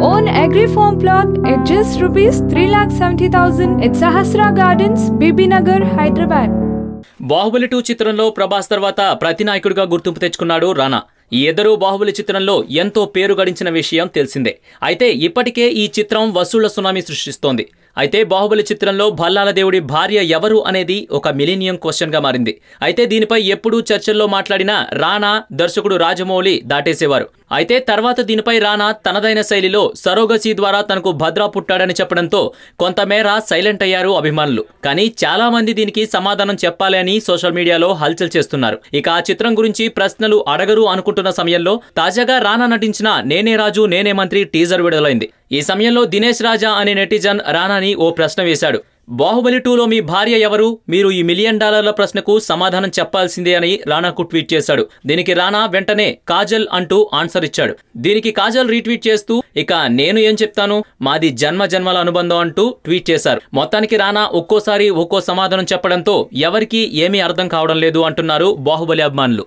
own agri farm plot at just rupees 3,70,000 at Sahasra Gardens, Bibinagar, Hyderabad. Baahubali two చిత్రంలో ప్రభాస్ తర్వాత ప్రతి నాయకుడిగా గుర్తింపు తెచ్చుకున్నాడు రానా. ఈ ఇద్దరు బాహుబలి చిత్రంలో ఎంతో పేరు గడించిన విషయం తెలిసిందే. అయితే ఇప్పటికే ఈ చిత్రం వసూళ్ళ సునామీ సృష్టిస్తోంది. అయితే బాహుబలి చిత్రంలో భల్లాల దేవుడి భార్య ఎవరు అనేది ఒక మిలీనియం క్వశ్చన్గా మారింది. అయితే దీనిపై ఎప్పుడూ చర్చల్లో మాట్లాడిన రానా దర్శకుడు రాజమౌళి దాటేసేవారు. అయితే తర్వాత దీనిపై రానా తనదైన శైలిలో సరోగసీ ద్వారా తనకు భద్రా పుట్టాడని చెప్పడంతో కొంతమేర సైలెంట్ అయ్యారు అభిమానులు. కానీ చాలా మంది దీనికి సమాధానం చెప్పాలి అని సోషల్ మీడియాలో హల్చల్ చేస్తున్నారు. ఇక ఆ చిత్రం గురించి ప్రశ్నలు అడగరు అనుకుంటున్న సమయంలో తాజాగా రానా నటించిన నేనే రాజు నేనే మంత్రి టీజర్ విడుదలైంది. ఈ సమయంలో దినేష్ రాజా అనే నెటిజన్ రానాని ఓ ప్రశ్న వేశాడు. బాహుబలి టూలో మీ భార్య ఎవరు? మీరు ఈ మిలియన్ డాలర్ల ప్రశ్నకు సమాధానం చెప్పాల్సిందే అని రానాకు ట్వీట్ చేశాడు. దీనికి రానా వెంటనే కాజల్ అంటూ ఆన్సర్ ఇచ్చాడు. దీనికి కాజల్ రీట్వీట్ చేస్తూ ఇక నేను ఏం చెప్తాను? మాది జన్మ జన్మల అనుబంధం అంటూ ట్వీట్ చేశారు. మొత్తానికి రానా ఒక్కోసారి ఒక్కో సమాధానం చెప్పడంతో ఎవరికీ ఏమీ అర్థం కావడం లేదు అంటున్నారు బాహుబలి అభిమానులు.